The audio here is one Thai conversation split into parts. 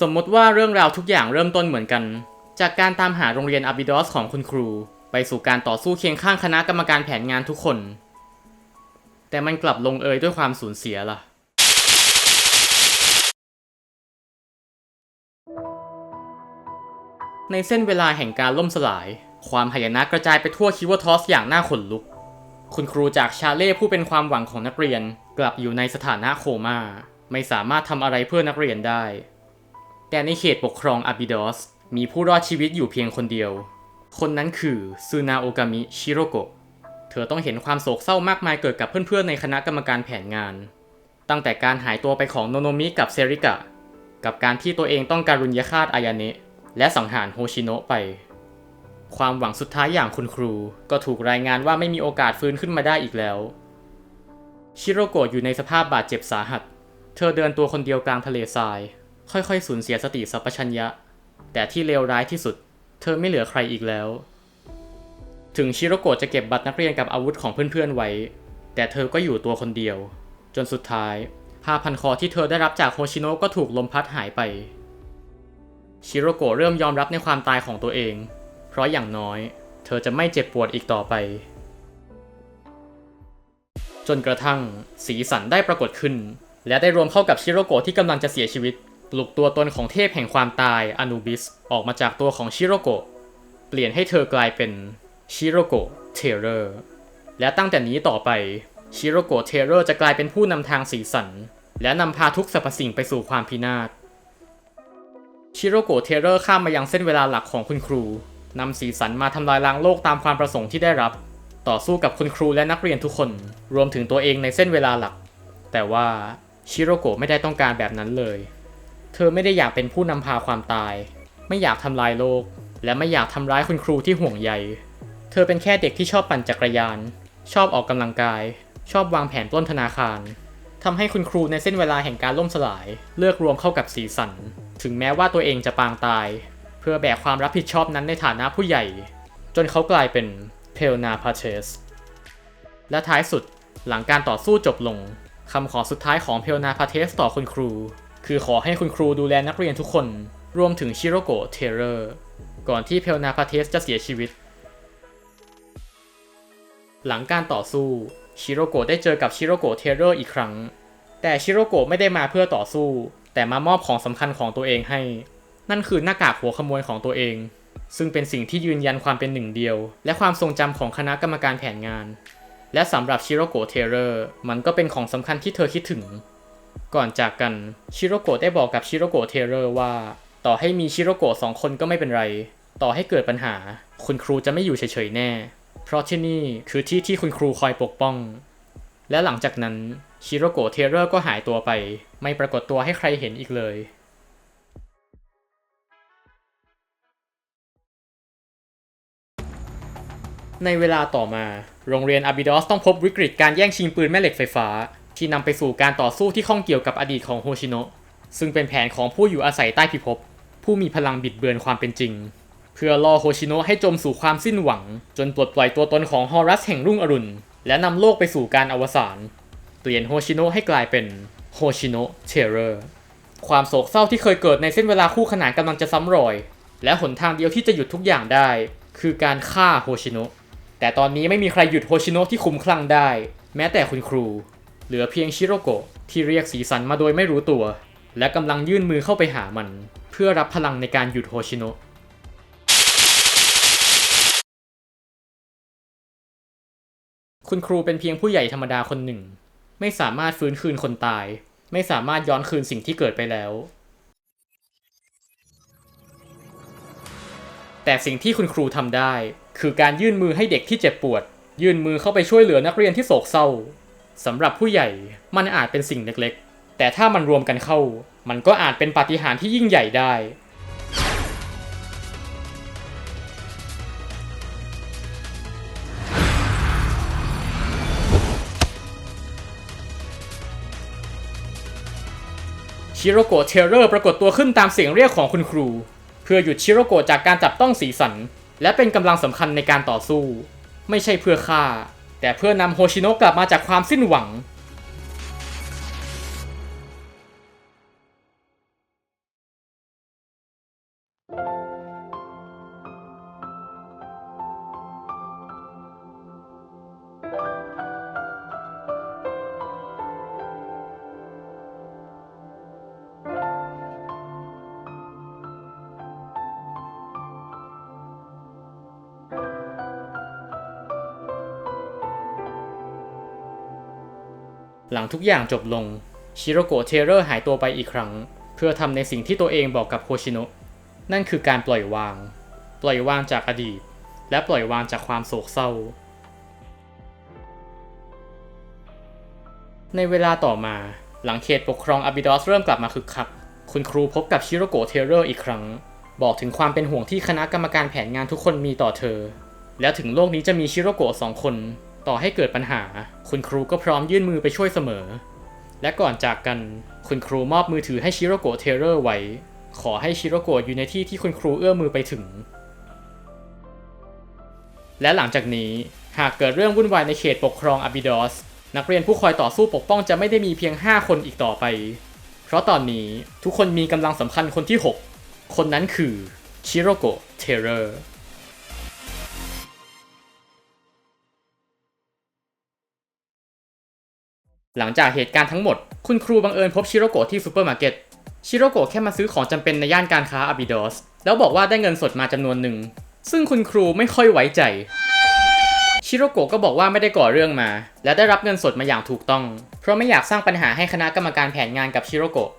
สมมติว่าเรื่องราวทุกอย่างเริ่มต้นเหมือนกัน จากการตามหาโรงเรียนอาบิดอสของคุณครู ไปสู่การต่อสู้เคียงข้างคณะกรรมการแผนงานทุกคน แต่มันกลับลงเอยด้วยความสูญเสียล่ะ ในเส้นเวลาแห่งการล่มสลาย ความหายนะกระจายไปทั่วคิวทอสอย่างน่าขนลุก คุณครูจากชาเล่ผู้เป็นความหวังของนักเรียน กลับอยู่ในสถานะโคมา่า ไม่สามารถทำอะไรเพื่อนักเรียนได้ แต่ในเขตปกครองอาบิดอส มีผู้รอดชีวิตอยู่เพียงคนเดียว คนนั้นคือซูนาโอกามิชิโรโกะ เธอต้องเห็นความโศกเศร้ามากมายเกิดกับเพื่อนๆในคณะกรรมการแผนงาน ตั้งแต่การหายตัวไปของโนโนมิกับเซริกะ กับการที่ตัวเองต้องการุญยฆาตอายาเนะและสังหารโฮชิโนะไป ความหวังสุดท้ายอย่างคุณครู ก็ถูกรายงานว่าไม่มีโอกาสฟื้นขึ้นมาได้อีกแล้ว ชิโรโกะอยู่ในสภาพบาดเจ็บสาหัส เธอเดินตัวคนเดียวกลางทะเลทราย ค่อยๆสูญเสียสติสัพพัญญะ แต่ที่เลวร้ายที่สุด เธอไม่เหลือใครอีกแล้ว ถึงชิโรโกะจะเก็บบัตรนักเรียนกับอาวุธของเพื่อนๆไว้ แต่เธอก็อยู่ตัวคนเดียว จนสุดท้ายผ้าพันคอที่เธอได้รับจากโฮชิโนะก็ถูกลมพัดหายไป ชิโรโกะเริ่มยอมรับในความตายของตัวเอง เพราะอย่างน้อย เธอจะไม่เจ็บปวดอีกต่อไป จนกระทั่งสีสันได้ปรากฏขึ้น และได้รวมเข้ากับชิโรโกะที่กำลังจะเสียชีวิตปลุกตัวตนของเทพแห่งความตายอนูบิสออกมาจากตัวของชิโรโกะเปลี่ยนให้เธอกลายเป็นชิโรโกะเทเรอร์และตั้งแต่นี้ต่อไปชิโรโกะเทเรอร์จะกลายเป็นผู้นำทางสีสัน และนำพาทุกสรรพสิ่งไปสู่ความพินาศชิโรโกะเทเรอร์ข้ามมายังเส้นเวลาหลักของคุณครูนำสีสันมาทำลายล้างโลกตามความประสงค์ที่ได้รับ ต่อสู้กับคุณครูและนักเรียนทุกคน รวมถึงตัวเองในเส้นเวลาหลัก แต่ว่า ชิโรโกะไม่ได้ต้องการแบบนั้นเลย เธอไม่ได้อยากเป็นผู้นำพาความตาย ไม่อยากทำลายโลก และไม่อยากทำร้ายคุณครูที่ห่วงใย เธอเป็นแค่เด็กที่ชอบปั่นจักรยาน ชอบออกกำลังกาย ชอบวางแผนปล้นธนาคารทำให้คุณครูในเส้นเวลาแห่งการล่มสลาย เลือกรวมเข้ากับสีสัน ถึงแม้ว่าตัวเองจะปางตาย เพื่อแบกความรับผิดชอบนั้นในฐานะผู้ใหญ่ จนเขากลายเป็นเพลนาพาเชสและท้ายสุดหลังการต่อสู้จบลง คำขอสุดท้ายของเพลนาพาเทสต่อคุณครู คือขอให้คุณครูดูแลนักเรียนทุกคน รวมถึงชิโรโกะเทเรอร์ก่อนที่เพลนาพาเทสจะเสียชีวิต หลังการต่อสู้ชิโรโกะได้เจอกับชิโรโกะเทเรอร์อีกครั้ง แต่ชิโรโกะไม่ได้มาเพื่อต่อสู้ แต่มามอบของสำคัญของตัวเองให้ นั่นคือหน้ากากหัวขโมยของตัวเอง ซึ่งเป็นสิ่งที่ยืนยันความเป็นหนึ่งเดียว และความทรงจำของคณะกรรมการแผนงาน และสำหรับชิโรโกะเทเรอร์มันก็เป็นของสำคัญที่เธอคิดถึง ก่อนจากกันชิโรโกะได้บอกกับชิโรโกะเทเรอร์ว่า ต่อให้มีชิโรโกะสองคนก็ไม่เป็นไร ต่อให้เกิดปัญหา คุณครูจะไม่อยู่เฉยๆแน่ เพราะที่นี่คือที่ที่คุณครูคอยปกป้อง และหลังจากนั้นชิโรโกะเทเรอร์ก็หายตัวไป ไม่ปรากฏตัวให้ใครเห็นอีกเลย ในเวลาต่อมา โรงเรียนอาบิดอสต้องพบวิกฤตการแย่งชิงปืนแม่เหล็กไฟฟ้า ที่นำไปสู่การต่อสู้ที่ข้องเกี่ยวกับอดีตของโฮชิโนะซึ่งเป็นแผนของผู้อยู่อาศัยใต้พิภพผู้มีพลังบิดเบือนความเป็นจริง เพื่อล่อโฮชิโนะให้จมสู่ความสิ้นหวัง จนปลดปล่อยตัวตนของฮอรัสแห่งรุ่งอรุณ และนำโลกไปสู่การอวสานเปลี่ยนโฮชิโนะให้กลายเป็นโฮชิโนะเทเรอร์ความโศกเศร้าที่เคยเกิดในเส้นเวลาคู่ขนานกำลังจะซ้ำรอย และหนทางเดียวที่จะหยุดทุกอย่างได้ คือการฆ่าโฮชิโนะ แต่ตอนนี้ไม่มีใครหยุดโฮชิโนะที่คุ้มคลั่งได้ แม้แต่คุณครู เหลือเพียงชิโรโกะที่เรียกสีสันมาโดยไม่รู้ตัว และกำลังยื่นมือเข้าไปหามัน เพื่อรับพลังในการหยุดโฮชิโนะคุณครูเป็นเพียงผู้ใหญ่ธรรมดาคนหนึ่ง ไม่สามารถฟื้นคืนคนตาย ไม่สามารถย้อนคืนสิ่งที่เกิดไปแล้ว แต่สิ่งที่คุณครูทำได้ คือการยื่นมือให้เด็กที่เจ็บปวด ยื่นมือเข้าไปช่วยเหลือนักเรียนที่โศกเศร้าสำหรับผู้ใหญ่มันอาจเป็นสิ่งเล็กๆ แต่ถ้ามันรวมกันเข้า มันก็อาจเป็นปาฏิหาริย์ที่ยิ่งใหญ่ได้ ชิโรโกะเทเลอร์ปรากฏตัวขึ้นตามเสียงเรียกของคุณครู เพื่อหยุดชิโรโกะจากการจับต้องสีสัน และเป็นกำลังสำคัญในการต่อสู้ ไม่ใช่เพื่อฆ่า แต่เพื่อนำโฮชิโนะกลับมาจากความสิ้นหวัง หลังทุกอย่างจบลง ชิโรโกะเทเลอร์หายตัวไปอีกครั้ง เพื่อทำในสิ่งที่ตัวเองบอกกับโคชิโนะนั่นคือการปล่อยวาง ปล่อยวางจากอดีต และปล่อยวางจากความโศกเศร้า ในเวลาต่อมา หลังเขตปกครองอาบิดอสเริ่มกลับมาคึกคัก คุณครูพบกับชิโรโกะเทเลอร์อีกครั้ง บอกถึงความเป็นห่วงที่คณะกรรมการแผนงานทุกคนมีต่อเธอ แล้วถึงโลกนี้จะมีชิโรโกะสองคน ต่อให้เกิดปัญหา คุณครูก็พร้อมยื่นมือไปช่วยเสมอ และก่อนจากกันคุณครูมอบมือถือให้ชิโรโกะเทเลอร์ไว้ ขอให้ชิโรโกะอยู่ในที่ที่คุณครูเอื้อมมือไปถึง และหลังจากนี้หากเกิดเรื่องวุ่นวายในเขตปกครองอาบิดอสนักเรียนผู้คอยต่อสู้ปกป้องจะไม่ได้มีเพียง 5 คนอีกต่อไป เพราะตอนนี้ทุกคนมีกำลังสำคัญคนที่ 6 คนนั้นคือชิโรโกะเทเลอร์ หลังจากเหตุการณ์ทั้งหมด คุณครูบังเอิญพบชิโรโกะที่ซูเปอร์มาร์เก็ต ชิโรโกะแค่มาซื้อของจำเป็นในย่านการค้าอาบิดอส แล้วบอกว่าได้เงินสดมาจำนวนหนึ่ง ซึ่งคุณครูไม่ค่อยไว้ใจ ชิโรโกะก็บอกว่าไม่ได้ก่อเรื่องมา และได้รับเงินสดมาอย่างถูกต้อง เพราะไม่อยากสร้างปัญหาให้คณะกรรมการแผนงานกับชิโรโกะ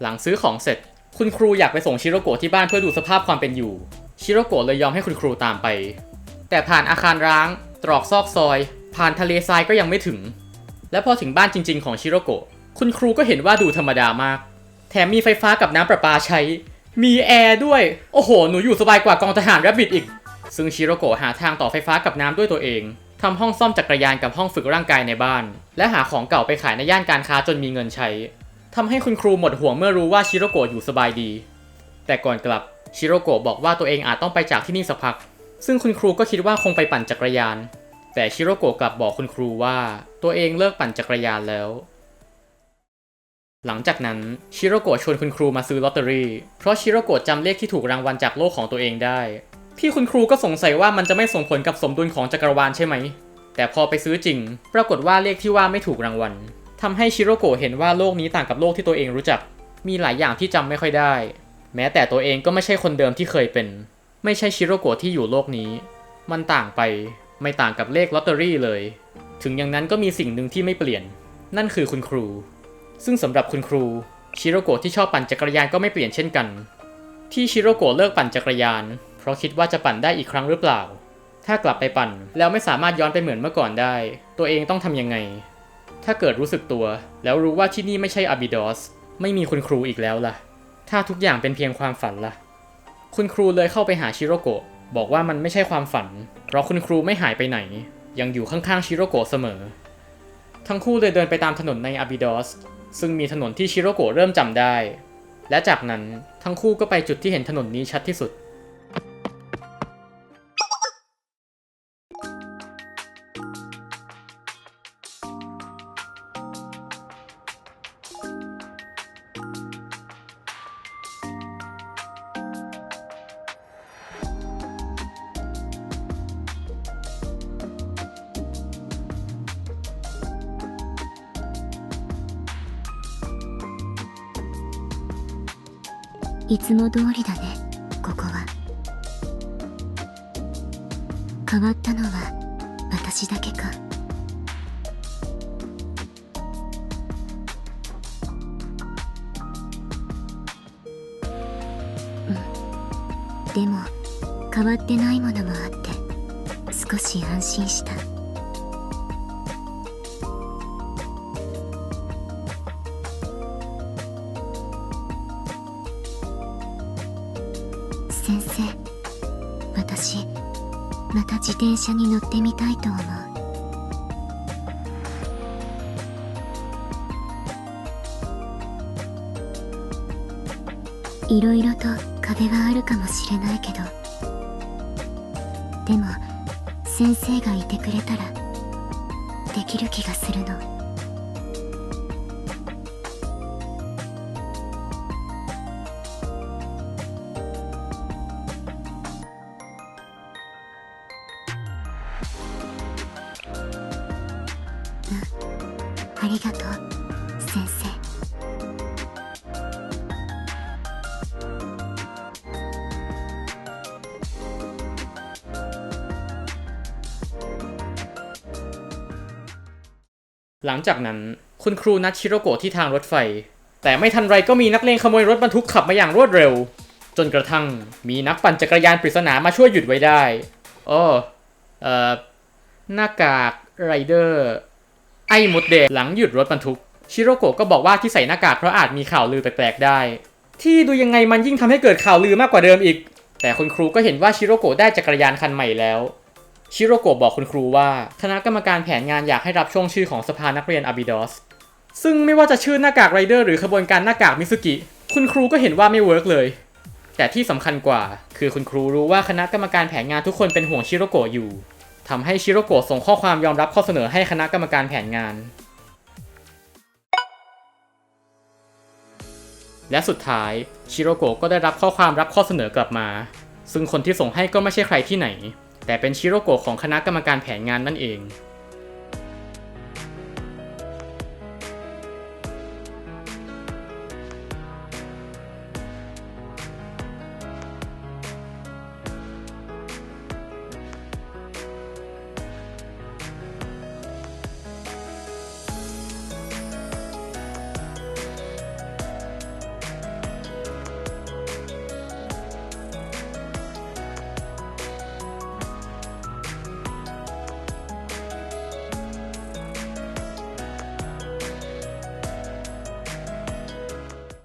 หลังซื้อของเสร็จ คุณครูอยากไปส่งชิโรโกะที่บ้านเพื่อดูสภาพความเป็นอยู่ ชิโรโกะเลยยอมให้คุณครูตามไป แต่ผ่านอาคารร้าง ตรอกซอกซอย ผ่านทะเลทรายก็ยังไม่ถึง และพอถึงบ้านจริง ๆ ของชิโรโกะคุณครูก็เห็นว่าดูธรรมดามาก แถมมีไฟฟ้ากับน้ำประปาใช้ มีแอร์ด้วย โอ้โห หนูอยู่สบายกว่ากองทหารแรบบิทอีก ซึ่งชิโรโกะหาทางต่อไฟฟ้ากับน้ำด้วยตัวเองทำห้องซ่อมจักรยานกับห้องฝึกร่างกายในบ้าน และหาของเก่าไปขายในย่านการค้าจนมีเงินใช้ทำให้คุณครูหมดห่วงเมื่อรู้ว่าชิโรโกะอยู่สบายดี แต่ก่อนกลับชิโรโกะบอกว่าตัวเองอาจต้องไปจากที่นี่สักพัก ซึ่งคุณครูก็คิดว่าคงไปปั่นจักรยาน แต่ชิโรโกะกลับบอกคุณครูว่าตัวเองเลิกปั่นจักรยานแล้ว หลังจากนั้นชิโรโกะชวนคุณครูมาซื้อลอตเตอรี่เพราะชิโรโกะจำเลขที่ถูกรางวัลจากโลกของตัวเองได้พี่คุณครูก็สงสัยว่ามันจะไม่ส่งผลกับสมดุลของจักรวาลใช่ไหม แต่พอไปซื้อจริง ปรากฏว่าเลขที่ว่าไม่ถูกรางวัลทำให้ชิโรโกะเห็นว่าโลกนี้ต่างกับโลกที่ตัวเองรู้จัก มีหลายอย่างที่จำไม่ค่อยได้ แม้แต่ตัวเองก็ไม่ใช่คนเดิมที่เคยเป็น ไม่ใช่ชิโรโกะที่อยู่โลกนี้ มันต่างไป ไม่ต่างกับเลขลอตเตอรี่เลย ถึงอย่างนั้นก็มีสิ่งหนึ่งที่ไม่เปลี่ยน นั่นคือคุณครู ซึ่งสำหรับคุณครูชิโรโกะที่ชอบปั่นจักรยานก็ไม่เปลี่ยนเช่นกัน ที่ชิโรโกะเลิกปั่นจักรยาน เพราะคิดว่าจะปั่นได้อีกครั้งหรือเปล่า ถ้ากลับไปปั่นแล้วไม่สามารถย้อนไปเหมือนเมื่อก่อนได้ ตัวเองต้องทำยังไง ถ้าเกิดรู้สึกตัว แล้วรู้ว่าที่นี่ไม่ใช่อาบิดอสไม่มีคุณครูอีกแล้วล่ะ ถ้าทุกอย่างเป็นเพียงความฝันล่ะ คุณครูเลยเข้าไปหาชิโรโกะ บอกว่ามันไม่ใช่ความฝัน เพราะคุณครูไม่หายไปไหน ยังอยู่ข้างๆชิโรโกะเสมอ ทั้งคู่เลยเดินไปตามถนนในอาบิดอส ซึ่งมีถนนที่ชิโรโกะเริ่มจำได้ และจากนั้นทั้งคู่ก็ไปจุดที่เห็นถนนนี้ชัดที่สุด いつも通りだねここは。変わったのは私だけか。うん。でも変わってないものもあって少し安心した。転車に乗ってみたいと思う。いろいろと壁はあるかもしれないけど。でも先生がいてくれたらできる気がするの。ありがとう先生หลังจากนั้น คุณครูนัดชิโรโกะที่ทางรถไฟ แต่ไม่ทันไรก็มีนักเลงขโมยรถบรรทุกขับมาอย่างรวดเร็ว จนกระทั่งมีนักปั่นจักรยานปริศนามาช่วยหยุดไว้ได้อ้อเอ่อ หน้ากากไรเดอร์ ไอ้มดแดงหลังหยุดรถบรรทุก ชิโรโกะก็บอกว่าที่ใส่หน้ากากเพราะอาจมีข่าวลือแปลกๆได้ ที่ดูยังไงมันยิ่งทำให้เกิดข่าวลือมากกว่าเดิมอีก แต่คุณครูก็เห็นว่าชิโรโกะได้จักรยานคันใหม่แล้ว ชิโรโกะบอกคุณครูว่าคณะกรรมการแผนงานอยากให้รับช่วงชื่อของสภานักเรียนอาบิดอส ซึ่งไม่ว่าจะชื่อหน้ากากไรเดอร์หรือขบวนการหน้ากากมิสุกิ คุณครูก็เห็นว่าไม่เวิร์กเลย แต่ที่สำคัญกว่า คือคุณครูรู้ว่าคณะกรรมการแผนงานทุกคนเป็นห่วงชิโรโกะอยู่ ทำให้ชิโรโกะส่งข้อความยอมรับข้อเสนอให้คณะกรรมการแผนงาน และสุดท้ายชิโรโกะก็ได้รับข้อความรับข้อเสนอกลับมา ซึ่งคนที่ส่งให้ก็ไม่ใช่ใครที่ไหน แต่เป็นชิโรโกะของคณะกรรมการแผนงานนั่นเอง